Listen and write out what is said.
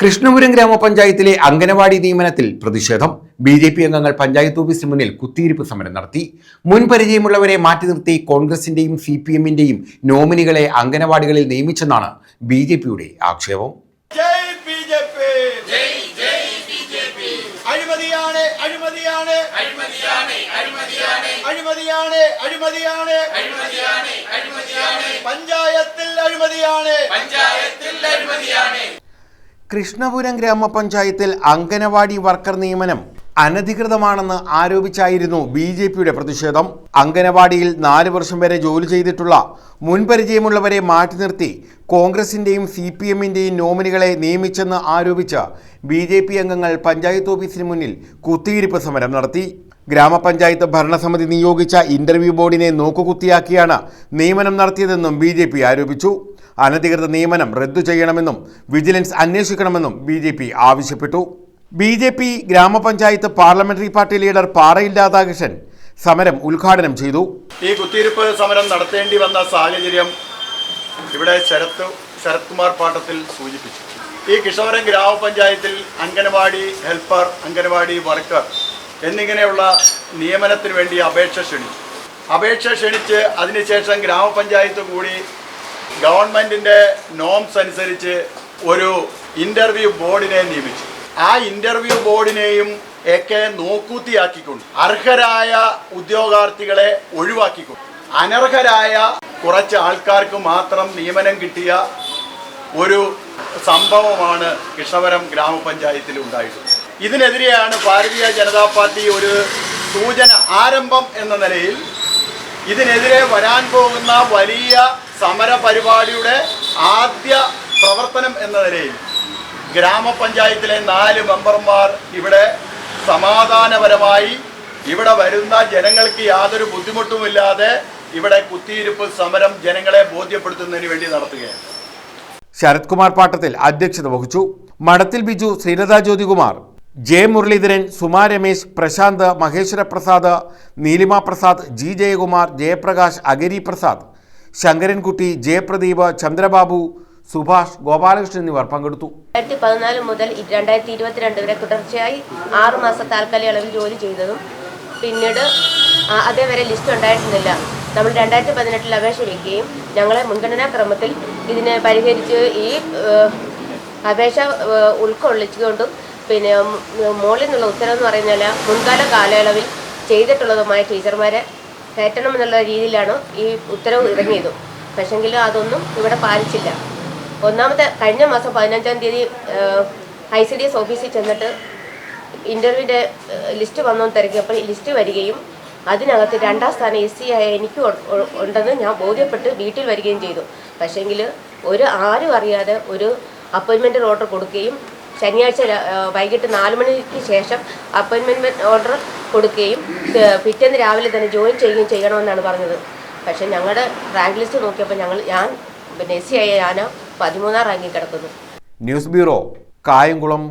കൃഷ്ണപുരം ഗ്രാമപഞ്ചായത്തിലെ അംഗനവാടി നിയമനത്തിൽ പ്രതിഷേധം. ബി ജെ പി അംഗങ്ങൾ പഞ്ചായത്ത് ഓഫീസിന് മുന്നിൽ കുത്തിയിരിപ്പ് സമരം നടത്തി. മുൻ പരിചയമുള്ളവരെ മാറ്റി നിർത്തി കോൺഗ്രസിന്റെയും സി പി എമ്മിന്റെയും നോമിനികളെ അംഗനവാടികളിൽ നിയമിച്ചെന്നാണ് ബി ജെ പിയുടെ ആക്ഷേപം. അഴിമതിയാണ് അഴിമതിയാണ്. അഴിമതിയാണ് അഴിമതിയാണ്. പഞ്ചായത്തിൽ അഴിമതിയാണ്. കൃഷ്ണപുരം ഗ്രാമപഞ്ചായത്തിൽ അംഗനവാടി വർക്കർ നിയമനം അനധികൃതമാണെന്ന് ആരോപിച്ചായിരുന്നു ബി ജെ പിയുടെ പ്രതിഷേധം. അംഗനവാടിയിൽ നാല് വർഷം വരെ ജോലി ചെയ്തിട്ടുള്ള മുൻപരിചയമുള്ളവരെ മാറ്റി നിർത്തി കോൺഗ്രസിന്റെയും സി പി എമ്മിന്റെയും നോമിനികളെ നിയമിച്ചെന്ന് ആരോപിച്ച് ബി ജെ പി അംഗങ്ങൾ പഞ്ചായത്ത് ഓഫീസിന് മുന്നിൽ കുത്തിയിരിപ്പ് സമരം നടത്തി. ഗ്രാമപഞ്ചായത്ത് ഭരണസമിതി നിയോഗിച്ച ഇന്റർവ്യൂ ബോർഡിനെ നോക്കുകുത്തിയാക്കിയാണ് നിയമനം നടത്തിയതെന്നും ബി ജെ പി ആരോപിച്ചു. അനധികൃത നിയമനം റദ്ദു ചെയ്യണമെന്നും വിജിലൻസ് അന്വേഷിക്കണമെന്നും ബി ജെ പി ആവശ്യപ്പെട്ടു. B J P grama panchayat parliamentary party leader Parayil Radhakrishnan സമരം ഉദ്ഘാടനം ചെയ്തു. ഈ കുത്തിയിരിപ്പ് സമരം നടത്തേണ്ടി വന്ന സാഹചര്യം ഇവിടെ ശരത് ശരത് കുമാർ പാട്ടത്തിൽ സൂചിപ്പിച്ചു. ഈ കിഷോരം ഗ്രാമപഞ്ചായത്തിൽ അംഗനവാടി ഹെൽപ്പർ അംഗനവാടി വർക്കർ എന്നിങ്ങനെയുള്ള നിയമനത്തിന് വേണ്ടി അപേക്ഷ ക്ഷണിച്ചു. അപേക്ഷ ക്ഷണിച്ച് അതിനുശേഷം ഗ്രാമപഞ്ചായത്ത് കൂടി ഗവൺമെന്റിന്റെ നോംസ് അനുസരിച്ച് ഒരു ഇന്റർവ്യൂ ബോർഡിനെ നിയമിച്ചു. ആ ഇന്റർവ്യൂ ബോർഡിനെയും ഒക്കെ നോക്കൂത്തിയാക്കിക്കൊണ്ട് അർഹരായ ഉദ്യോഗാർത്ഥികളെ ഒഴിവാക്കിക്കൊണ്ട് അനർഹരായ കുറച്ച് ആൾക്കാർക്ക് മാത്രം നിയമനം കിട്ടിയ ഒരു സംഭവമാണ് കൃഷ്ണപുരം ഗ്രാമപഞ്ചായത്തിൽ ഉണ്ടായിട്ടുള്ളത്. ഇതിനെതിരെയാണ് ഭാരതീയ ജനതാ പാർട്ടി ഒരു സൂചന ആരംഭം എന്ന നിലയിൽ ഇതിനെതിരെ വരാൻ പോകുന്ന വലിയ സമര പരിപാടിയുടെ ആദ്യ പ്രവർത്തനം എന്ന നിലയിൽ ഗ്രാമപഞ്ചായത്തിലെ നാല് മെമ്പർമാർ ഇവിടെ സമാധാനപരമായി ഇവിടെ വരുന്ന ജനങ്ങൾക്ക് യാതൊരു ബുദ്ധിമുട്ടുമില്ലാതെ ഇവിടെ കുത്തിയിരിപ്പ് സമരം ജനങ്ങളെ ബോധ്യപ്പെടുത്തുന്നതിന് വേണ്ടി നടത്തുകയാണ്. ശരത്കുമാർ പാട്ടത്തിൽ അധ്യക്ഷത വഹിച്ചു. മഠത്തിൽ ബിജു ശ്രീലത ജ്യോതികുമാർ. ജെ മുരളീധരൻ സുമാ രമേശ് പ്രശാന്ത് മഹേശ്വര പ്രസാദ് നീലിമ പ്രസാദ് ജി ജയകുമാർ ജയപ്രകാശ് അഗരി പ്രസാദ് ശങ്കരൻകുട്ടി ജയപ്രദീപ് ചന്ദ്രബാബു സുഭാഷ് ഗോപാലകൃഷ്ണൻ എന്നിവർ പങ്കെടുത്തു. രണ്ടായിരത്തി പതിനാല് മുതൽ രണ്ടായിരത്തി ഇരുപത്തിരണ്ട് വരെ തുടർച്ചയായി ആറ് മാസം താൽക്കാലിക അളവിൽ ജോലി ചെയ്തതും പിന്നീട് അതേവരെ ലിസ്റ്റ് ഉണ്ടായിരുന്നില്ല നമ്മൾ രണ്ടായിരത്തി പതിനെട്ടിൽ അപേക്ഷ വയ്ക്കുകയും ഞങ്ങളെ മുൻഗണനാ ക്രമത്തിൽ ഇതിനെ പരിഹരിച്ച് ഈ അപേക്ഷ ഉൾക്കൊള്ളിച്ചുകൊണ്ടും പിന്നെ മോളിൽ നിന്നുള്ള ഉത്തരവെന്ന് പറഞ്ഞാൽ മുൻകാല കാലയളവിൽ ചെയ്തിട്ടുള്ളതുമായ ടീച്ചർമാരെ കയറ്റണം എന്നുള്ള രീതിയിലാണ് ഈ ഉത്തരവ് ഇറങ്ങിയതും. പക്ഷെങ്കിൽ അതൊന്നും ഇവിടെ പാലിച്ചില്ല. ഒന്നാമത്തെ കഴിഞ്ഞ മാസം പതിനഞ്ചാം തീയതി ഐ സി ഡി എസ് ഓഫീസിൽ ചെന്നിട്ട് ഇന്റർവ്യൂവിന്റെ ലിസ്റ്റ് വന്നു തിരക്കിയപ്പോൾ ലിസ്റ്റ് വരികയും അതിനകത്ത് രണ്ടാം സ്ഥാനം എസ് സി ആയ എനിക്ക് ഉണ്ടെന്ന് ഞാൻ ബോധ്യപ്പെട്ട് വീട്ടിൽ വരികയും ചെയ്തു. പക്ഷേങ്കിൽ ഒരു ആരും അറിയാതെ ഒരു അപ്പോയിൻമെന്റ് ഓർഡർ കൊടുക്കുകയും ശനിയാഴ്ച വൈകിട്ട് നാല് മണിക്ക് ശേഷം അപ്പോയിൻമെന്റ് ഓർഡർ കൊടുക്കുകയും പിറ്റേന്ന് രാവിലെ തന്നെ ജോയിൻ ചെയ്യുകയും ചെയ്യണമെന്നാണ് പറഞ്ഞത്. പക്ഷേ ഞങ്ങളുടെ റാങ്ക് ലിസ്റ്റ് നോക്കിയപ്പോൾ ഞങ്ങൾ ഞാൻ പിന്നെ എസ് സി ആയ ഞാൻ പതിമൂന്നാം റാങ്കിൽ കിടക്കുന്നു. News bureau Kayamkulam